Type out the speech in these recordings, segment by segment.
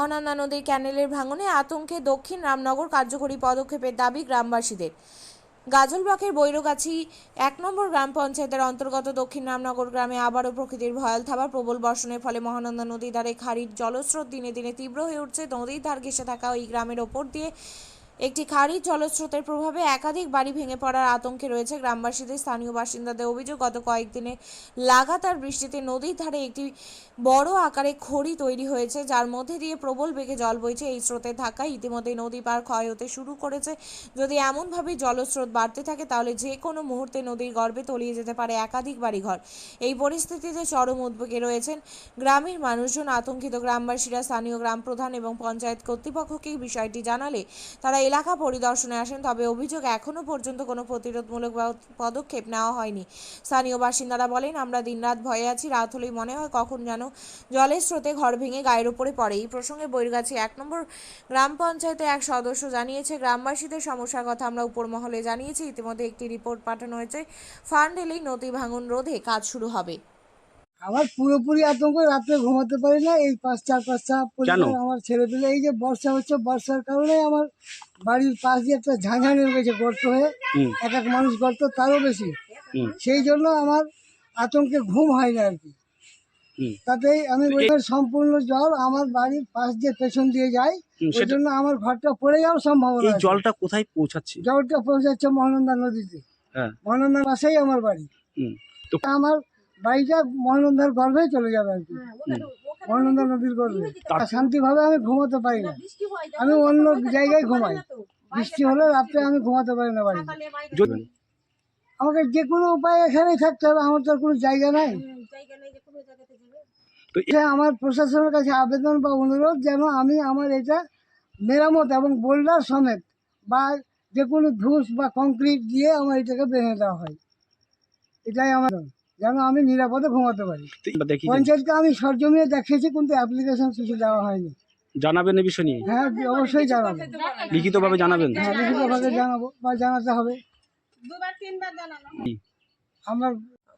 মহানন্দা নদীর ক্যানেলের ভাঙনে আতঙ্কে দক্ষিণ রামনগর কার্যকরী পদক্ষেপের দাবি গ্রামবাসীদের। গাজলবাকের বৈরগাছি এক নম্বর গ্রাম পঞ্চায়েতের অন্তর্গত দক্ষিণ রামনগর গ্রামে আবারও প্রকৃতির ভয়াল থাবার প্রবল বর্ষণের ফলে মহানন্দা নদীর ধারে খাড়ির জলস্রোত দিনে দিনে তীব্র হয়ে উঠছে। নদীর ধার ঘেসে থাকা ওই গ্রামের ওপর দিয়ে একটি খাড়ির জলস্রোতের প্রভাবে একাধিক বাড়ি ভেঙে পড়ার আতঙ্কে রয়েছে গ্রামবাসীদের। স্থানীয় বাসিন্দাদের অভিযোগ, গত কয়েকদিনে লাগাতার বৃষ্টিতে নদীর ধারে একটি বড় আকারে খড়ি তৈরি হয়েছে, যার মধ্যে দিয়ে প্রবল বেগে জল বইছে। এই স্রোতের ধাক্কায় ইতিমধ্যে নদী পার ক্ষয় হতে শুরু করেছে। যদি এমনভাবে জলস্রোত বাড়তে থাকে, তাহলে যে কোনো মুহূর্তে নদীর গর্ভে তলিয়ে যেতে পারে একাধিক বাড়িঘর। এই পরিস্থিতিতে চরম উদ্বেগে রয়েছেন গ্রামের মানুষজন। আতঙ্কিত গ্রামবাসীরা স্থানীয় গ্রাম প্রধান এবং পঞ্চায়েত কর্তৃপক্ষকে বিষয়টি জানালে তারা এলাকা পরিদর্শনে আসেন, তবে অভিযোগ এখনও পর্যন্ত কোনো প্রতিরোধমূলক পদক্ষেপ নেওয়া হয়নি। স্থানীয় বাসিন্দারা বলেন, আমরা দিনরাত ভয়ে আছি, রাত হলেই মনে হয় কখন যেন জলের স্রোতে ঘর ভেঙে গায়ের ওপরে পড়ে। এই প্রসঙ্গে বৈরগাছি এক নম্বর গ্রাম পঞ্চায়েতে এক সদস্য জানিয়েছে, গ্রামবাসীদের সমস্যার কথা আমরা উপর মহলে জানিয়েছি। ইতিমধ্যে একটি রিপোর্ট পাঠানো হয়েছে, ফান্ড এলেই নদী ভাঙন রোধে কাজ শুরু হবে। আমার পুরোপুরি আতঙ্ক রাত্রে ঘুমাতে পারি না এই পাঁচ চার পাঁচটা পরিবার আমার ছেলে পেলে এই যে বর্ষা হচ্ছে বর্ষার কারণে আমার বাড়ির পাশ দিয়ে একটা ঝাঁঝা নেমে গেছে গর্ত হয়ে। এক এক মানুষ গর্ত তারও বেশি। সেই জন্য আমার আতঙ্কে ঘুম হয় না আর কি। তাতে আমি বললাম সম্পূর্ণ জল আমার বাড়ির পাশ দিয়ে পেছন দিয়ে যায়। ওই জন্য আমার ঘরটা পড়ে যাওয়ার সম্ভাবনা এই জলটা কোথায় পৌঁছাচ্ছে? জলটা পৌঁছাচ্ছে মহানন্দা নদীতে। হ্যাঁ। মহানন্দার পাশেই আমার বাড়ি। আমার বাড়িটা মহানন্দার গর্ভেই চলে যাবে আর কি। মহানন্দা নদীর গর্ভে। শান্তিভাবে আমি ঘুমাতে পারি না। আমি অন্য জায়গায় ঘুমাই। বৃষ্টি হলে রাত্রে আমি ঘুমাতে পারি না বাড়ি আমাকে যে কোনো উপায় এখানেই থাকতে হবে আমার তো আর কোনো জায়গা নাই। তো এটা আমার প্রশাসনের কাছে আবেদন বা অনুরোধ যেন আমি আমার এটা মেরামত এবং বোল্ডার সমেত বা যে কোনো ধূস বা কংক্রিট দিয়ে আমার এটাকে বেঁধে দেওয়া হয়। এটাই আমার যেন আমি নিরাপদে ঘুমাতে পারি। পঞ্চায়েতকে আমি সরজমিয়ে দেখিয়েছি কিন্তু অ্যাপ্লিকেশন কিছু দেওয়া হয়নি। জানাবেন এ বিষয় নিয়ে? হ্যাঁ অবশ্যই জানাবেন লিখিতভাবে জানাবেন? হ্যাঁ লিখিতভাবে জানাব বা জানাতে হবে। তিনবার আমার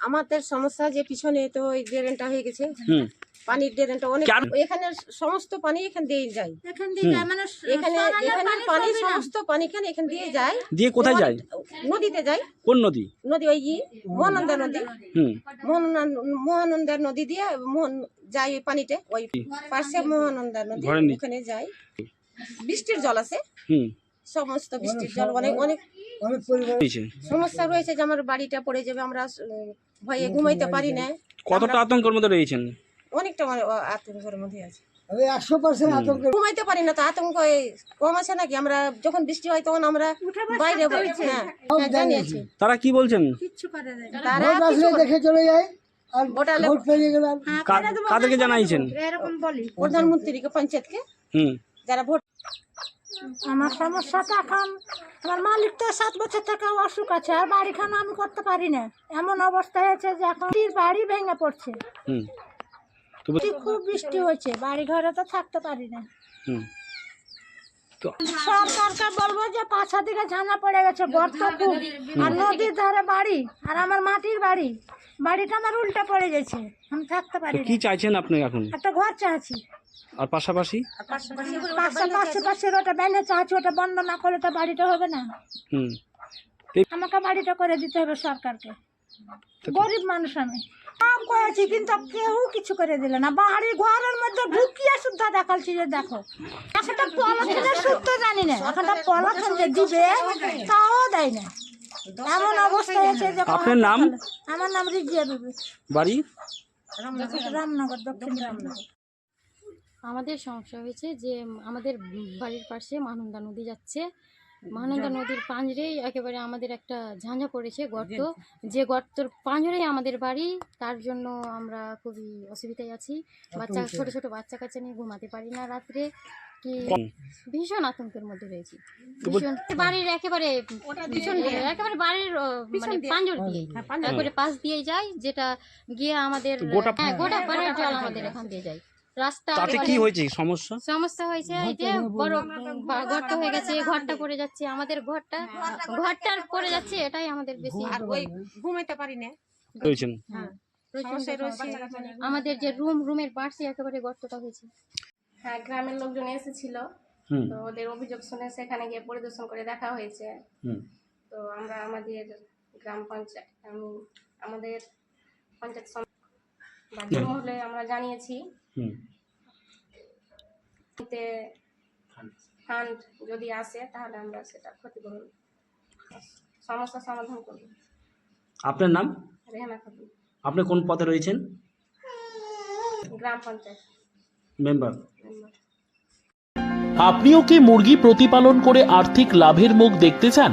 আমাদের সমস্যা যে পিছনে তো ওই ড্রেনটা হয়ে গেছে। হুম। পানির ড্রেনটা অনেক? এখানে সমস্ত পানি এখান দিয়ে যায়। এখান দিয়ে যায় মানে এখানে এখানে পানি সমস্ত পানি খান এখান দিয়ে যায়। দিয়ে কোথায় যায়? নদীতে যায়। কোন নদী? নদী ওই মহানন্দা নদী। হুম। মহানন্দা মহানন্দার নদী দিয়ে মোহন যায় ওই পানিতে। ওই পাশে মহানন্দা নদী ওখানে যায়। বৃষ্টির জল আছে। হুম। সমস্ত বৃষ্টির জল অনেক অনেক অনেক সমস্যা রয়েছে যে আমার বাড়িটা পড়ে যাবে আমরা ভয়ে ঘুমাইতে পারি না। কতটা আতঙ্কের মধ্যে রয়েছেন? অনেকটা আমার আতঙ্কের মধ্যে আছে। আমি একশো পার্সেন্ট আতঙ্কের ঘুমাইতে পারি না তো আতঙ্ক কম আছে নাকি? আমরা যখন বৃষ্টি হয় তখন আমরা বাইরে হ্যাঁ হ্যাঁ, জানিয়েছি। তারা কি বলছেন? কিচ্ছু করে দেয় না। তারা দেখে চলে যায় আর ভোট আসলে- ভোট পেরিয়ে গেলে আর কা- কাদেরকে জানাইছেন? প্রধানমন্ত্রীকে পঞ্চায়েতকে? যারা ভোট আমার সমস্যাটা এখন আমার মালিক তো সাত বছর থেকে অসুখ আছে আর বাড়িখানা আমি করতে পারি না। এমন অবস্থা হয়েছে যে এখন বাড়ি ভেঙে পড়ছে। বল- খুব বৃষ্টি হয়েছে? বাড়ি ঘরে তো থাকতে পারি না। হুম। তো সরকারকে বলব যে পাছা দিকে ঝাঁঝা পড়ে গেছে গর্ত খুব। আর নদীর ধারে বাড়ি আর আমার মাটির বাড়ি। বাড়িটা আমার উল্টা পড়ে গেছে আমি থাকতে পারি কি চাইছেন আপনি এখন? একটা ঘর চাচ্ছি আর পাশাপাশি? পাশে পাশে পাশে ওটা বেঁধে চাচ্ছি ওটা বন্ধ না করলে তো বাড়িটা হবে না। হুম। আমাকে বাড়িটা করে দিতে হবে সরকারকে। গরিব মানুষ আমি। কাম করেছি কিন্তু কেউ কিছু করে দিল না। বাড়ি ঘরের মধ্যে ঢুকিয়ে সুদ্ধা দেখাচ্ছি যে দেখো। একটা পলাথিনের সুদ্ধ জানি না। একটা পলাথিন যে দিবে তাও দেয় না। এমন অবস্থা হয়েছে যে আপনার নাম? আমার নাম রিজিয়া বিবি। বাড়ি? রামনগর দক্ষিণ রামনগর। আমাদের সমস্যা হয়েছে যে আমাদের বাড়ির পাশে মহানন্দা নদী যাচ্ছে। মহানন্দা নদীর পাঁজরেই একেবারে আমাদের একটা ঝাঁঝা পড়েছে গর্ত। যে গর্তর পাঁজরেই আমাদের বাড়ি তার জন্য আমরা খুবই অসুবিধায় আছি। বাচ্চা ছোট ছোট বাচ্চা কাচ্চা নিয়ে ঘুমাতে পারি না রাত্রে। কি ভীষণ আতঙ্কের মধ্যে রয়েছি। ভীষণ বাড়ির একেবারে ভীষণ একেবারে বাড়ির মানে পাঁজর দিয়ে। একবারে পাশ দিয়ে যায় যেটা গিয়ে আমাদের হ্যাঁ গোটা পাড়ের জল আমাদের এখান দিয়ে যায়। রাস্তা তাতে কি হয়েছে? সমস্যা? সমস্যা হয়েছে এই যে বড় গর্ত হয়ে গেছে ঘরটা পড়ে যাচ্ছে আমাদের ঘরটা ঘরটার পড়ে যাচ্ছে এটাই আমাদের বেশি আর ওই ঘুমাইতে পারি না। রয়েছেন? আমাদের যে রুম রুমের পাশে একেবারে গর্তটা হয়েছে। হ্যাঁ গ্রামের লোকজন এসেছিল। তো ওদের অভিযোগ শুনে সেখানে গিয়ে পরিদর্শন করে দেখা হয়েছে। তো আমরা আমাদের গ্রাম পঞ্চায়েত আমাদের পঞ্চায়েত বাধ্য মহলে আমরা জানিয়েছি। হুম। এতে ফান্ড যদি আসে তাহলে আমরা সেটা ক্ষতিপূরণ সমস্যার সমাধান করব। আপনার নাম? রেহানা খাতুন। আপনি কোন পদে রয়েছেন? গ্রাম পঞ্চায়েত। মেম্বার। মেম্বার। আপনিও কি মুরগি প্রতিপালন করে আর্থিক লাভের মুখ দেখতে চান?